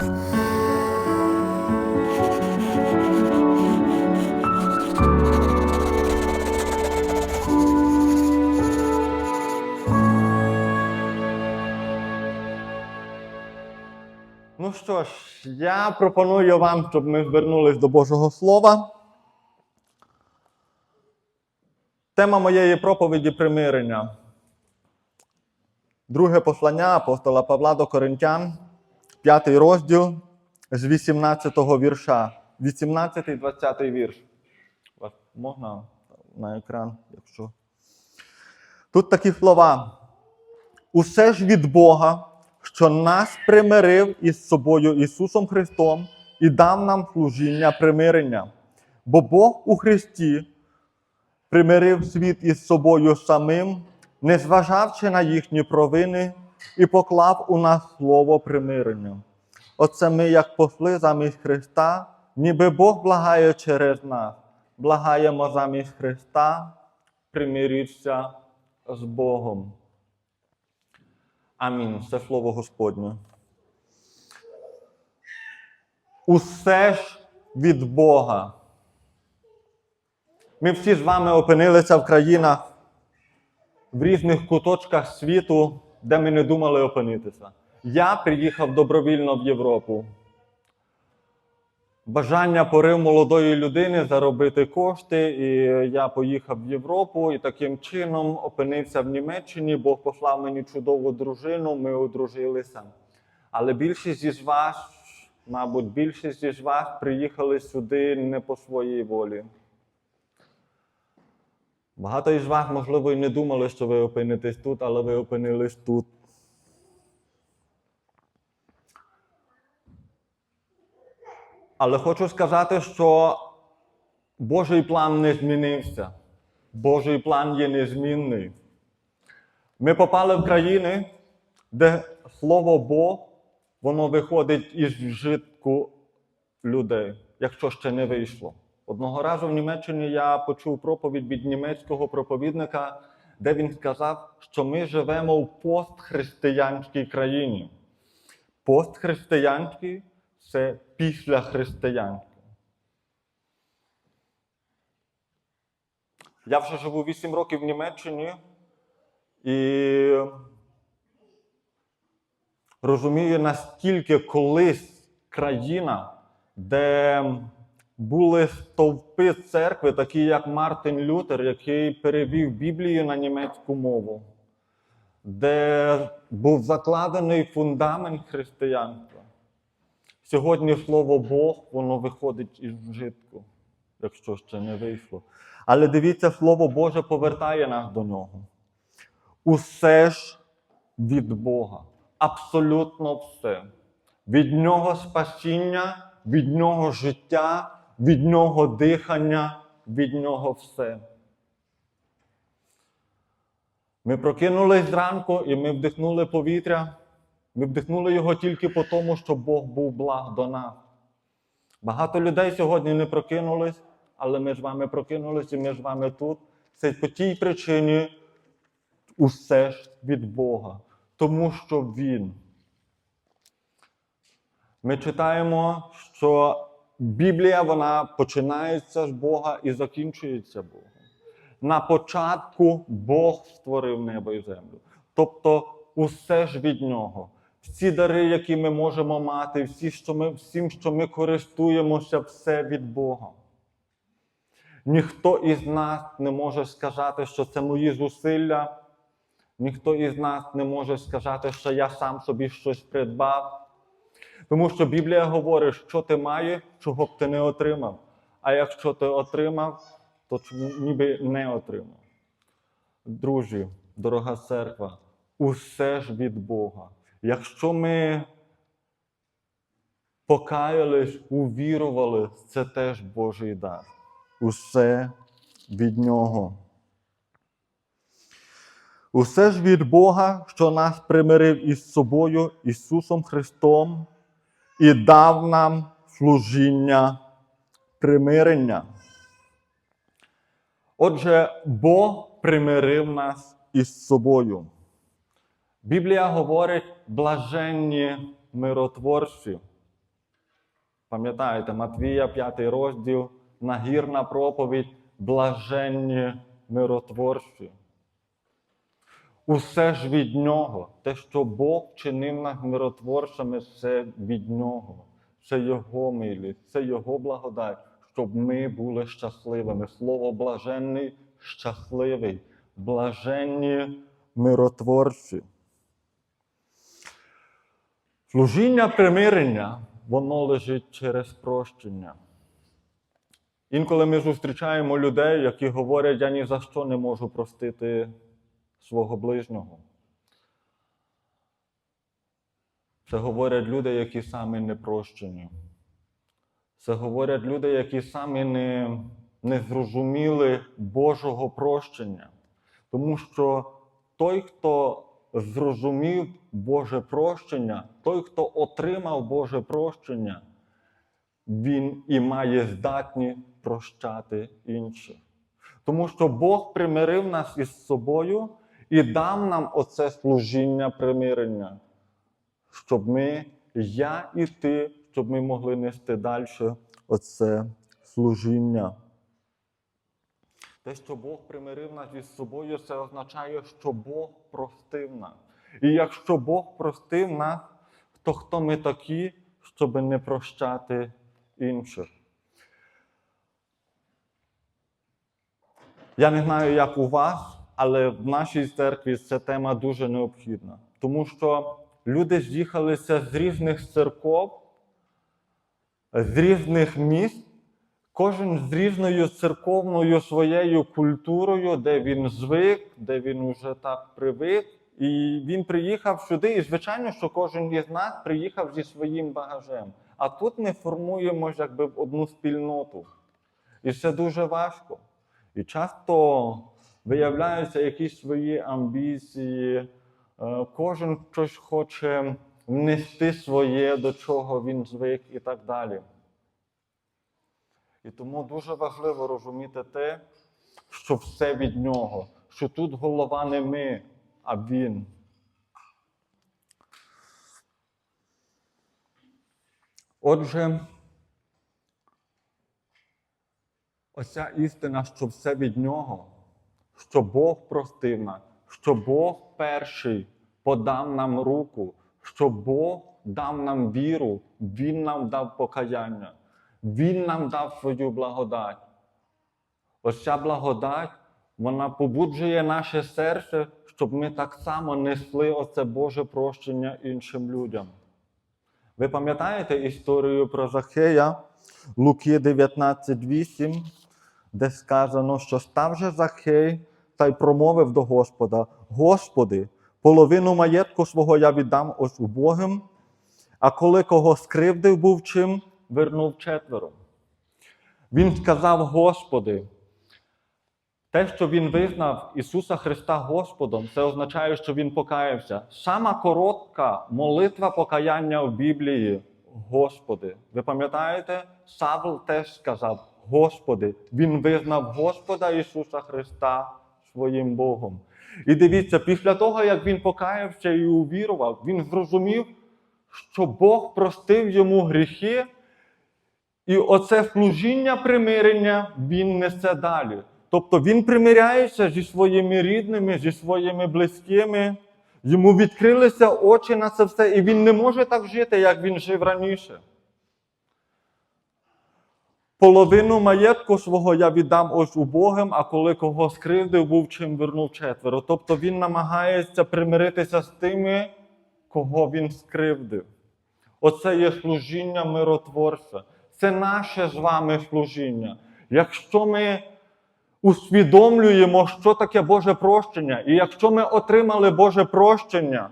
Ну що ж, я пропоную вам, щоб ми звернулись до Божого Слова. Тема моєї проповіді примирення. Друге послання апостола Павла до Коринтян, п'ятий розділ з 18-го вірша. 18 і 20 вірш. Можна на екран, якщо. Тут такі слова. Усе ж від Бога, що нас примирив із собою Ісусом Христом і дав нам служіння примирення. Бо Бог у Христі примирив світ із собою самим, не зважавши на їхні провини, і поклав у нас слово примирення. Оце ми, як посли замість Христа, ніби Бог благає через нас, благаємо замість Христа, примиріться з Богом. Амінь. Це слово Господнє. Усе ж від Бога. Ми всі з вами опинилися в країнах в різних куточках світу, де ми не думали опинитися. Я приїхав добровільно в Європу. Бажання порив молодої людини заробити кошти, і я поїхав в Європу і таким чином опинився в Німеччині. Бог послав мені чудову дружину, ми одружилися. Але більшість із вас, мабуть, більшість із вас приїхали сюди не по своїй волі. Багато із вас, можливо, і не думали, що ви опинитесь тут, але ви опинились тут. Але хочу сказати, що Божий план не змінився. Божий план є незмінний. Ми попали в країни, де слово Бог, воно виходить із вжитку людей, якщо ще не вийшло. Одного разу в Німеччині я почув проповідь від німецького проповідника, де він сказав, що ми живемо в постхристиянській країні. Постхристиянській це після християнське. Я вже живу 8 років в Німеччині і розумію, наскільки колись країна, де були стовпи церкви, такі як Мартин Лютер, який перевів Біблію на німецьку мову, де був закладений фундамент християнства. Сьогодні слово Бог, воно виходить із вжитку, якщо ще не вийшло. Але дивіться, Слово Боже повертає нас до нього. Усе ж від Бога. Абсолютно все. Від Нього спасіння, від Нього життя, від Нього дихання, від Нього все. Ми прокинулись зранку і ми вдихнули повітря. Ми вдихнули його тільки по тому, що Бог був благ до нас. Багато людей сьогодні не прокинулись, але ми з вами прокинулись і ми з вами тут. Це по тій причині усе ж від Бога, тому що Він. Ми читаємо, що Біблія вона починається з Бога і закінчується Богом. На початку Бог створив небо і землю. Тобто усе ж від нього. Всі дари, які ми можемо мати, всі, що ми, всім, що ми користуємося, все від Бога. Ніхто із нас не може сказати, що це мої зусилля. Ніхто із нас не може сказати, що я сам собі щось придбав. Тому що Біблія говорить, що ти маєш, чого б ти не отримав. А якщо ти отримав, то ніби не отримав. Друзі, дорога церква, усе ж від Бога. Якщо ми покаялись, увірували, це теж Божий дар. Усе від Нього. Усе ж від Бога, що нас примирив із собою Ісусом Христом і дав нам служіння примирення. Отже, Бог примирив нас із собою. Біблія говорить блаженні миротворці. Пам'ятаєте, Матвія, 5 розділ, нагірна проповідь, блаженні миротворчі. Усе ж від нього. Те, що Бог чинив нас миротворцями, це від нього. Це Його милість, це Його благодать, щоб ми були щасливими. Слово блаженний, щасливий, блаженні миротворчі. Служіння примирення, воно лежить через прощення. Інколи ми зустрічаємо людей, які говорять, я ні за що не можу простити свого ближнього. Це говорять люди, які самі не прощені. Це говорять люди, які самі не, не зрозуміли Божого прощення. Тому що той, хто зрозумів Боже прощення, той, хто отримав Боже прощення, він і має здатні прощати інших. Тому що Бог примирив нас із собою і дав нам оце служіння примирення, щоб ми, я і ти, щоб ми могли нести далі оце служіння. Те, що Бог примирив нас із собою, це означає, що Бог простив нас. І якщо Бог простив нас, то хто ми такі, щоб не прощати інших? Я не знаю, як у вас, але в нашій церкві ця тема дуже необхідна. Тому що люди з'їхалися з різних церков, з різних міст, кожен з різною церковною своєю культурою, де він звик, де він уже так привик. І він приїхав сюди, і звичайно, що кожен із нас приїхав зі своїм багажем. А тут ми формуємо якби в одну спільноту. І це дуже важко. І часто виявляються якісь свої амбіції, е, кожен щось хоче внести своє, до чого він звик і так далі. І тому дуже важливо розуміти те, що все від нього, що тут голова не ми, а він. Отже, оця істина, що все від нього, що Бог простив нас, що Бог перший подав нам руку, що Бог дав нам віру, Він нам дав покаяння, Він нам дав свою благодать. Ось ця благодать, вона побуджує наше серце, щоб ми так само несли оце Боже прощення іншим людям. Ви пам'ятаєте історію про Захея Луки 19.8, де сказано, що став же Захей та й промовив до Господа: Господи, половину маєтку свого я віддам ось убогим, а коли кого скривдив був чим, вернув четверо. Він сказав, Господи, те, що він визнав Ісуса Христа Господом, це означає, що Він покаявся. Сама коротка молитва покаяння в Біблії. Господи. Ви пам'ятаєте? Савл теж сказав Господи. Він визнав Господа Ісуса Христа своїм Богом. І дивіться, після того, як він покаявся і увірував, він зрозумів, що Бог простив йому гріхи, і оце служіння примирення він несе далі. Тобто він примиряється зі своїми рідними, зі своїми близькими. Йому відкрилися очі на це все, і він не може так жити, як він жив раніше. Половину маєтку свого я віддам ось убогим, а коли кого скривдив, був чим вернув четверо. Тобто він намагається примиритися з тими, кого він скривдив. Оце є служіння миротворця. Це наше з вами служіння. Якщо ми усвідомлюємо, що таке Боже прощення, і якщо ми отримали Боже прощення,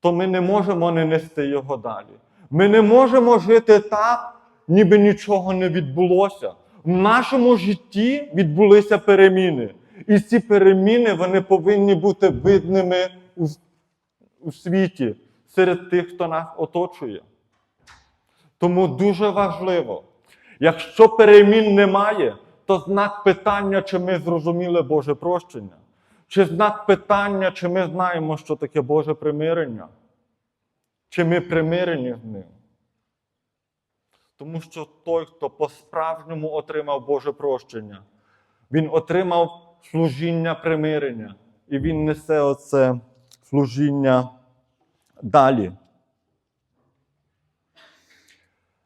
то ми не можемо не нести його далі. Ми не можемо жити так, ніби нічого не відбулося. В нашому житті відбулися переміни. І ці переміни вони повинні бути видними у, у світі серед тих, хто нас оточує. Тому дуже важливо, якщо перемін немає, то знак питання, чи ми зрозуміли Боже прощення, чи знак питання, чи ми знаємо, що таке Боже примирення, чи ми примирені з ним. Тому що той, хто по-справжньому отримав Боже прощення, він отримав служіння примирення. І він несе оце служіння далі.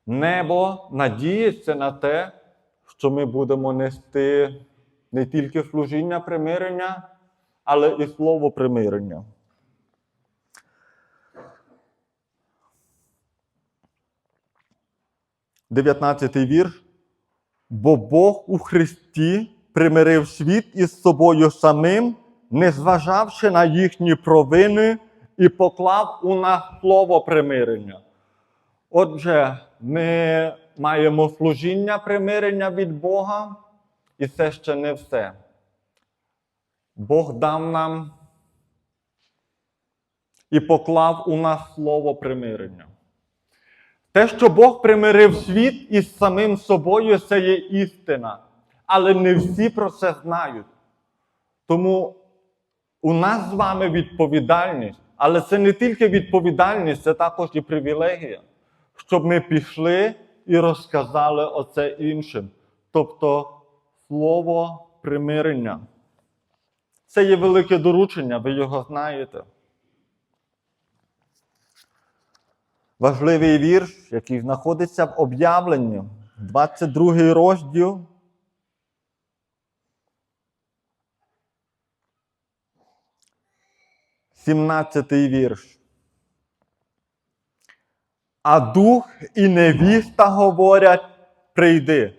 Небо надіється на те, що ми будемо нести не тільки служіння примирення, але і слово примирення. Дев'ятнадцятий вірш. Бо Бог у Христі примирив світ із собою самим, не зважавши на їхні провини, і поклав у нас слово примирення. Отже, ми маємо служіння примирення від Бога, і це ще не все. Бог дав нам і поклав у нас слово примирення. Те, що Бог примирив світ із самим собою, це є істина. Але не всі про це знають. Тому у нас з вами відповідальність, але це не тільки відповідальність, це також і привілегія, щоб ми пішли і розказали оце іншим. Тобто слово примирення. Це є велике доручення, ви його знаєте. Важливий вірш, який знаходиться в об'явленні, 22 розділ. Сімнадцятий вірш. А дух і невіста говорять прийди.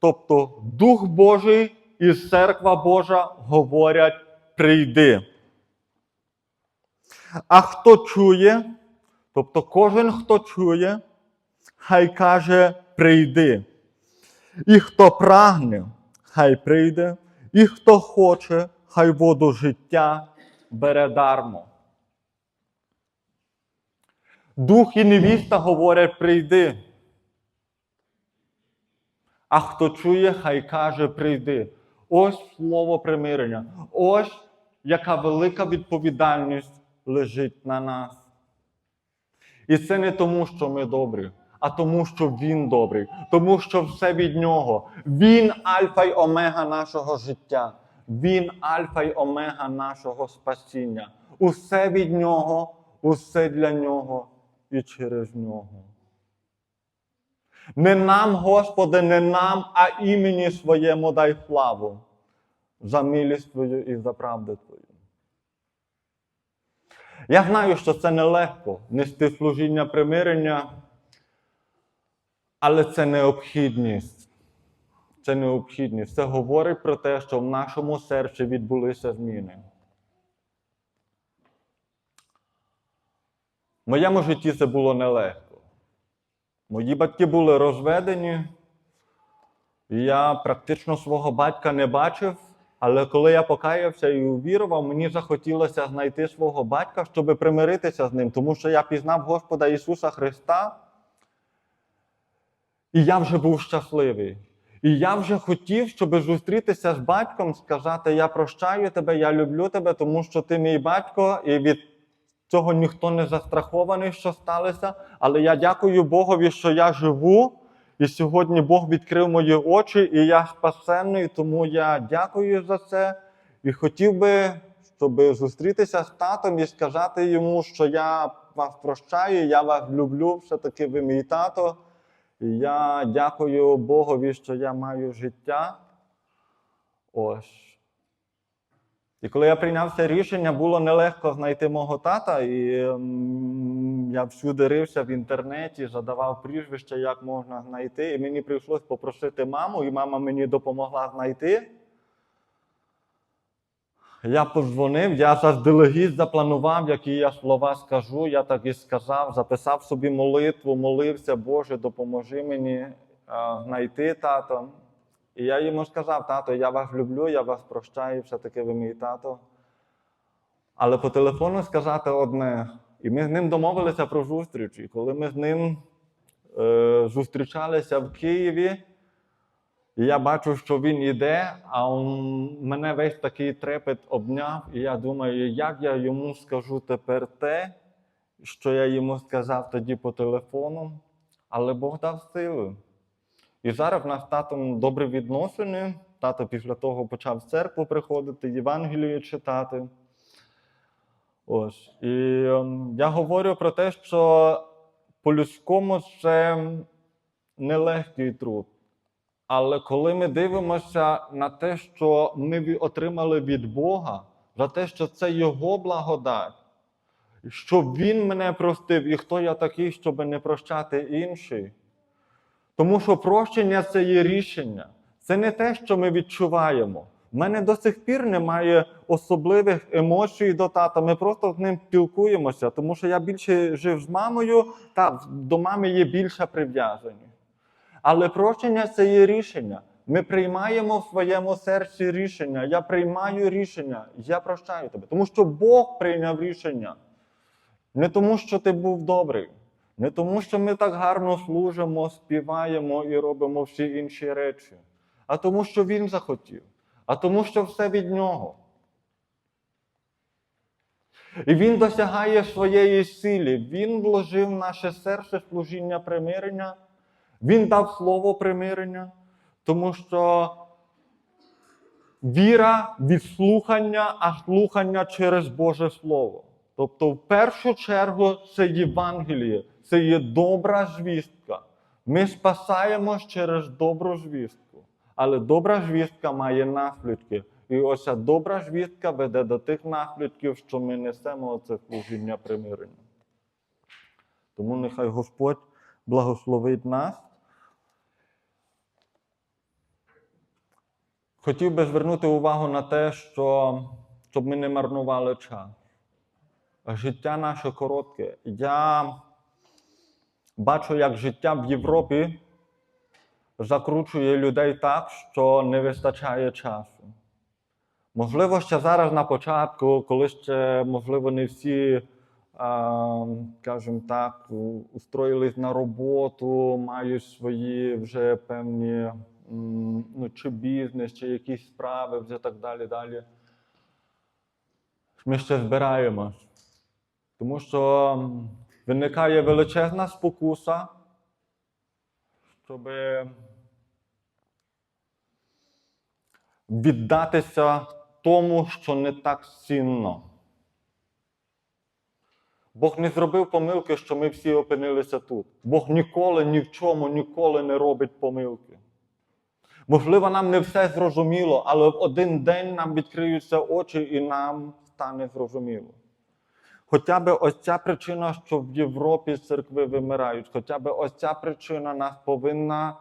Тобто Дух Божий і церква Божа говорять прийди. А хто чує, тобто кожен, хто чує, хай каже прийди. І хто прагне, хай прийде, і хто хоче, хай воду життя бере дармо. Дух і невіста говорять прийди. А хто чує, хай каже прийди. Ось слово примирення. Ось яка велика відповідальність лежить на нас. І це не тому, що ми добрі, а тому, що Він добрий, тому що все від нього. Він альфа й омега нашого життя. Він альфа й омега нашого спасіння. Усе від нього, усе для нього і через нього. Не нам, Господи, не нам, а імені своєму дай славу за милість Твою і за правду Твою. Я знаю, що це нелегко нести служіння примирення, але це необхідність. Це необхідність. Це говорить про те, що в нашому серці відбулися зміни. В моєму житті це було нелегко. Мої батьки були розведені, і я практично свого батька не бачив. Але коли я покаявся і увірував, мені захотілося знайти свого батька, щоб примиритися з ним, тому що я пізнав Господа Ісуса Христа, і я вже був щасливий. І я вже хотів, щоб зустрітися з батьком, сказати: Я прощаю тебе, я люблю тебе, тому що ти мій батько, і від цього ніхто не застрахований, що сталося. Але я дякую Богові, що я живу. І сьогодні Бог відкрив мої очі, і я спасенний, тому я дякую за це. І хотів би, щоб зустрітися з татом і сказати йому, що я вас прощаю, я вас люблю, все-таки ви мій тато. І я дякую Богові, що я маю життя. Ось. І коли я прийняв це рішення, було нелегко знайти мого тата, і я всюди рився в інтернеті, задавав прізвище, як можна знайти. І мені прийшлось попросити маму, і мама мені допомогла знайти. Я подзвонив, я заздалегідь запланував, які я слова скажу. Я так і сказав, записав собі молитву, молився, Боже, допоможи мені знайти тата. І я йому сказав, тато, я вас люблю, я вас прощаю, все-таки ви мій тато. Але по телефону сказати одне. І ми з ним домовилися про зустріч. І коли ми з ним е, зустрічалися в Києві, і я бачу, що він іде, а он, мене весь такий трепет обняв, і я думаю, як я йому скажу тепер те, що я йому сказав тоді по телефону. але Бог дав сили. І зараз в нас татом добрі відносини. Тато після того почав в церкву приходити, Євангелію читати. Ось. І ем, я говорю про те, що по-людському це нелегкий труд. Але коли ми дивимося на те, що ми отримали від Бога, за те, що це Його благодать, що Він мене простив, і хто я такий, щоб не прощати інший. Тому що прощення це є рішення. Це не те, що ми відчуваємо. У мене до сих пір немає особливих емоцій до тата. Ми просто з ним спілкуємося, тому що я більше жив з мамою, та до мами є більша прив'язаність. Але прощення це є рішення. Ми приймаємо в своєму серці рішення. Я приймаю рішення, я прощаю тебе. Тому що Бог прийняв рішення. Не тому, що ти був добрий, не тому, що ми так гарно служимо, співаємо і робимо всі інші речі, а тому, що Він захотів, а тому, що все від нього. І Він досягає своєї силі. Він вложив в наше серце служіння примирення, Він дав слово примирення, тому що віра від слухання, а слухання через Боже Слово. Тобто, в першу чергу, це Євангеліє, це є добра звістка. Ми спасаємось через добру звістку. Але добра звістка має наслідки. І ось ця добра звістка веде до тих наслідків, що ми несемо це служіння примирення. Тому нехай Господь благословить нас. Хотів би звернути увагу на те, що щоб ми не марнували час. Життя наше коротке. Я бачу, як життя в Європі закручує людей так, що не вистачає часу. Можливо, ще зараз на початку, коли ще, можливо, не всі, скажімо так, устроїлись на роботу, мають свої вже певні ну, чи бізнес, чи якісь справи, вже так далі. далі. Ми ще збираємось. Тому що виникає величезна спокуса, щоб віддатися тому, що не так цінно. Бог не зробив помилки, що ми всі опинилися тут. Бог ніколи ні в чому ніколи не робить помилки. Можливо, нам не все зрозуміло, але в один день нам відкриються очі і нам стане зрозуміло. Хоча б ось ця причина, що в Європі церкви вимирають, хоча б ось ця причина нас повинна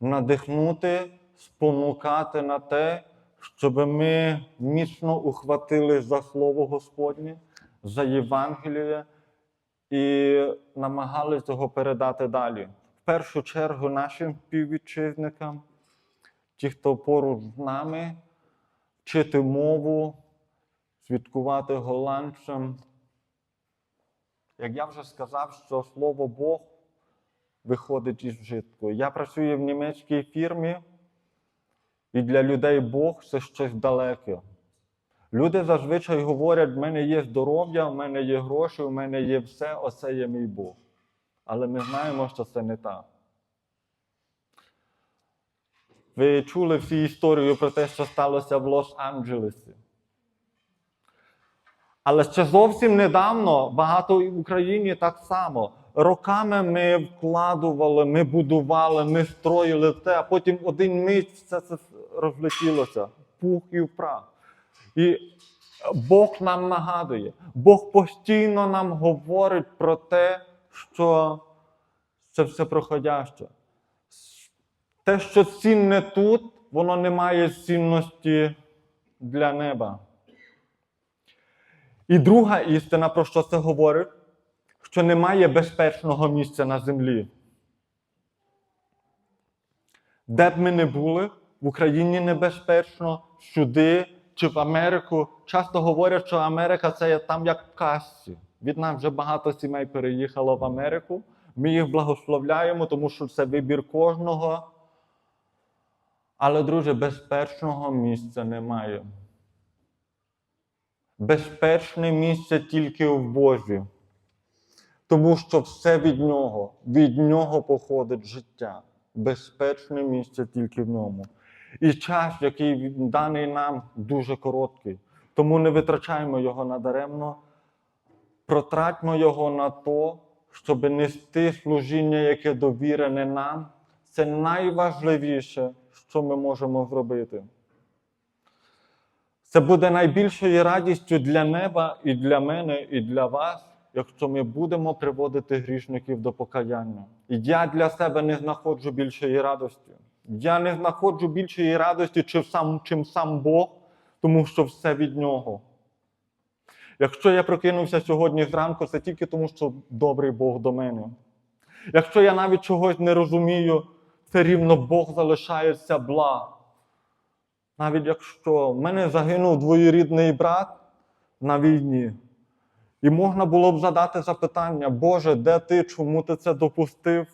надихнути, спонукати на те, щоб ми міцно ухватили за Слово Господнє, за Євангеліє і намагалися його передати далі. В першу чергу нашим співвітчизникам, ті, хто поруч з нами, вчити мову, свідкувати голландцям. Як я вже сказав, що слово Бог виходить із вжитку. Я працюю в німецькій фірмі, і для людей Бог це щось далеке. Люди зазвичай говорять: в мене є здоров'я, в мене є гроші, в мене є все, оце є мій Бог. Але ми знаємо, що це не так. Ви чули всі історію про те, що сталося в Лос-Анджелесі. Але ще зовсім недавно багато в Україні так само. Роками ми вкладували, ми будували, ми строїли те, а потім один мить все це розлетілося, пух і в прах. І Бог нам нагадує, Бог постійно нам говорить про те, що це все проходяще. Те, що цінне тут, воно не має цінності для неба. І друга істина, про що це говорить, що немає безпечного місця на землі. Де б ми не були, в Україні небезпечно, сюди чи в Америку. Часто говорять, що Америка це є там як в касці. Від нас вже багато сімей переїхало в Америку. Ми їх благословляємо, тому що це вибір кожного. Але, друзі, безпечного місця немає. Безпечне місце тільки в Божі. Тому що все від нього, від нього походить життя. Безпечне місце тільки в ньому. І час, який даний нам, дуже короткий. Тому не витрачаємо його надаремно, протратьмо його на то, щоб нести служіння, яке довірене нам. Це найважливіше, що ми можемо зробити. Це буде найбільшою радістю для неба і для мене, і для вас, якщо ми будемо приводити грішників до покаяння. І я для себе не знаходжу більшої радості. Я не знаходжу більшої радості, чим сам, чим сам Бог, тому що все від нього. Якщо я прокинувся сьогодні зранку, це тільки тому, що добрий Бог до мене. Якщо я навіть чогось не розумію, це рівно Бог залишається благ. Навіть якщо в мене загинув двоюрідний брат на війні, і можна було б задати запитання, Боже, де ти, чому ти це допустив?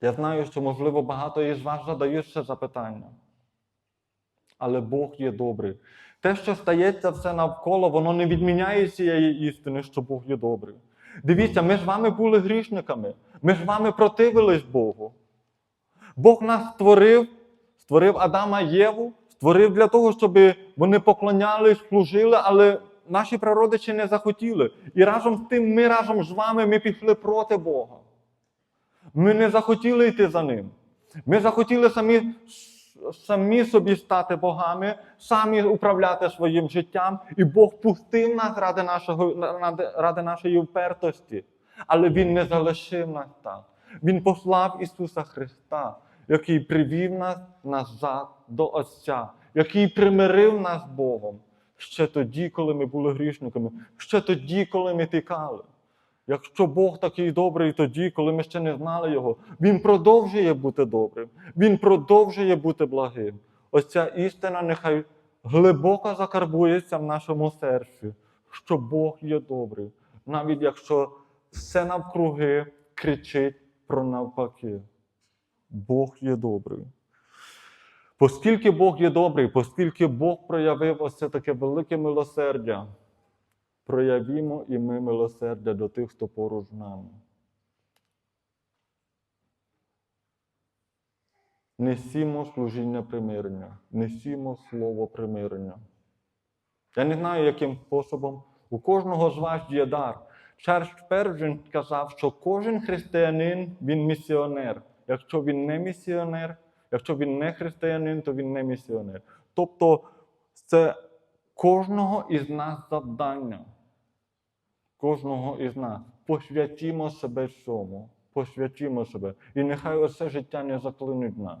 Я знаю, що, можливо, багато із вас задають це запитання. Але Бог є добрий. Те, що стається все навколо, воно не відміняє цієї істини, що Бог є добрий. Дивіться, ми з вами були грішниками, ми з вами противились Богу. Бог нас створив, створив Адама і Єву, створив для того, щоб вони поклонялись, служили, але наші прародичі не захотіли. І разом з тим, ми разом з вами ми пішли проти Бога. Ми не захотіли йти за ним. Ми захотіли самі, самі собі стати богами, самі управляти своїм життям, і Бог пустив нас ради, нашого, ради нашої впертості. Але Він не залишив нас так. Він послав Ісуса Христа, який привів нас назад до Отця, який примирив нас Богом ще тоді, коли ми були грішниками, ще тоді, коли ми тікали. Якщо Бог такий добрий тоді, коли ми ще не знали Його, Він продовжує бути добрим, Він продовжує бути благим. Ось ця істина нехай глибоко закарбується в нашому серці, що Бог є добрий, навіть якщо все навкруги кричить про навпаки. Бог є добрий. Оскільки Бог є добрий, оскільки Бог проявив ось це таке велике милосердя, проявімо і ми милосердя до тих, хто поруч з нами. Несімо служіння примирення, несімо слово примирення. Я не знаю, яким способом. У кожного з вас є дар. Чарльз Перджин казав, що кожен християнин він місіонер. Якщо він не місіонер, якщо він не християнин, то він не місіонер. Тобто це кожного із нас завдання. Кожного із нас. Посвятімо себе цьому. Посвятімо себе. І нехай оце життя не заклинить нас.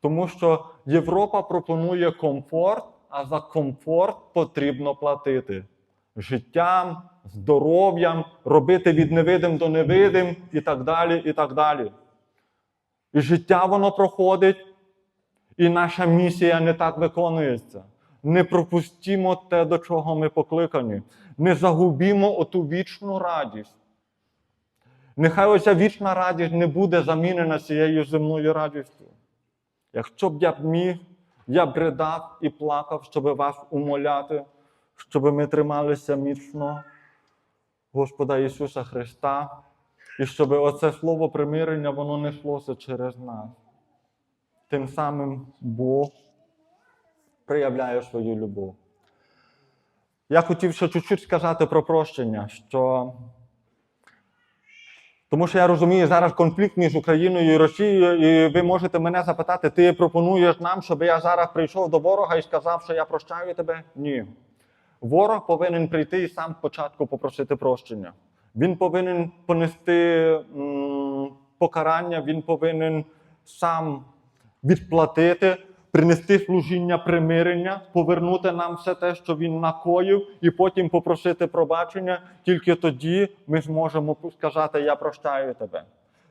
Тому що Європа пропонує комфорт, а за комфорт потрібно платити. Життям, здоров'ям, робити від невидим до невидим і так далі. І так далі. І життя воно проходить, і наша місія не так виконується. Не пропустімо те, до чого ми покликані. Не загубімо оту вічну радість. Нехай оця вічна радість не буде замінена цією земною радістю. Якщо б я б міг, я б ридав і плакав, щоб вас умоляти, щоб ми трималися міцно Господа Ісуса Христа, і щоб оце слово примирення воно неслося через нас. Тим самим Бог проявляє свою любов. Я хотів ще чуть-чуть сказати про прощення, що тому що я розумію зараз конфлікт між Україною і Росією, і ви можете мене запитати, ти пропонуєш нам, щоб я зараз прийшов до ворога і сказав, що я прощаю тебе? Ні. Ворог повинен прийти і сам спочатку попросити прощення. Він повинен понести покарання, він повинен сам відплатити, принести служіння примирення, повернути нам все те, що він накоїв, і потім попросити пробачення. Тільки тоді ми зможемо сказати Я прощаю тебе.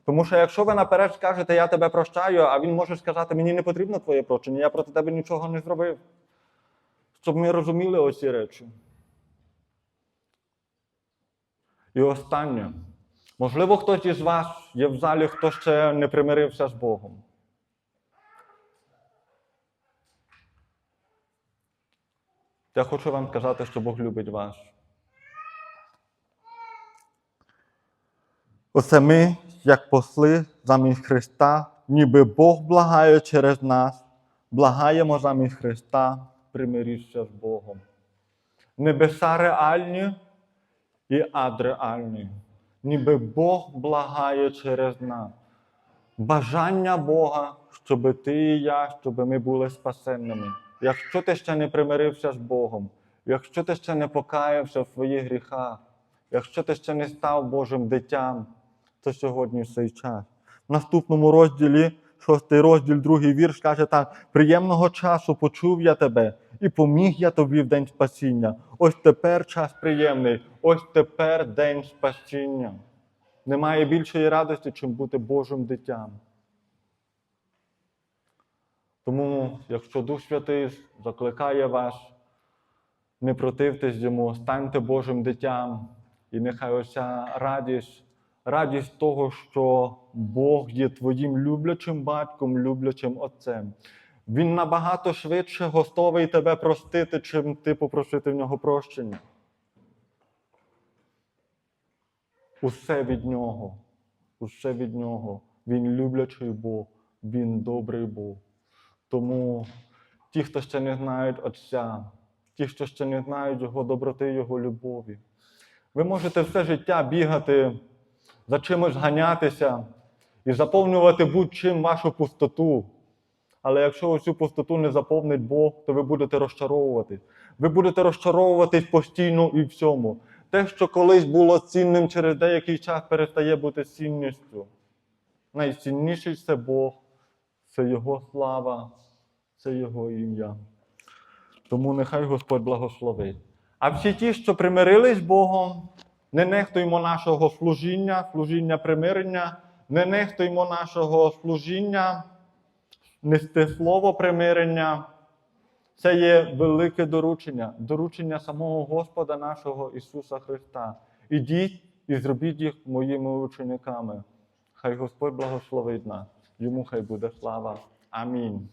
Тому що якщо ви наперед скажете Я тебе прощаю, а він може сказати, мені не потрібно твоє прощення, я проти тебе нічого не зробив щоб ми розуміли оці речі. І останнє. Можливо, хтось із вас є в залі, хто ще не примирився з Богом. Я хочу вам сказати, що Бог любить вас. Оце ми, як посли замість Христа, ніби Бог благає через нас, благаємо замість Христа примиріться з Богом. Небеса реальні і ад реальний. Ніби Бог благає через нас. Бажання Бога, щоб ти і я, щоб ми були спасенними. Якщо ти ще не примирився з Богом, якщо ти ще не покаявся в своїх гріхах, якщо ти ще не став Божим дитям, то сьогодні цей час. В наступному розділі, шостий розділ, другий вірш каже так: приємного часу почув я тебе і поміг я тобі в день спасіння. Ось тепер час приємний, ось тепер день спасіння. Немає більшої радості, чим бути Божим дитям. Тому, якщо Дух Святий закликає вас, не противтесь йому, станьте Божим дитям, і нехай оця радість, радість того, що Бог є твоїм люблячим батьком, люблячим отцем. Він набагато швидше готовий тебе простити, чим ти попросити в нього прощення. Усе від нього, усе від нього. Він люблячий Бог, він добрий Бог. Тому ті, хто ще не знають Отця, ті, хто ще не знають Його доброти, Його любові, ви можете все життя бігати, за чимось ганятися і заповнювати будь-чим вашу пустоту. Але якщо оцю пустоту не заповнить Бог, то ви будете розчаровувати. Ви будете розчаровуватись постійно і всьому. Те, що колись було цінним, через деякий час перестає бути цінністю. Найцінніший це Бог, це Його слава, це Його ім'я. Тому нехай Господь благословить. А всі ті, що примирились з Богом, не нехтуймо нашого служіння, служіння примирення, не нехтуймо нашого служіння, нести слово примирення. Це є велике доручення, доручення самого Господа нашого Ісуса Христа. Ідіть і зробіть їх моїми учениками. Хай Господь благословить нас. Йому хай буде слава. Амінь.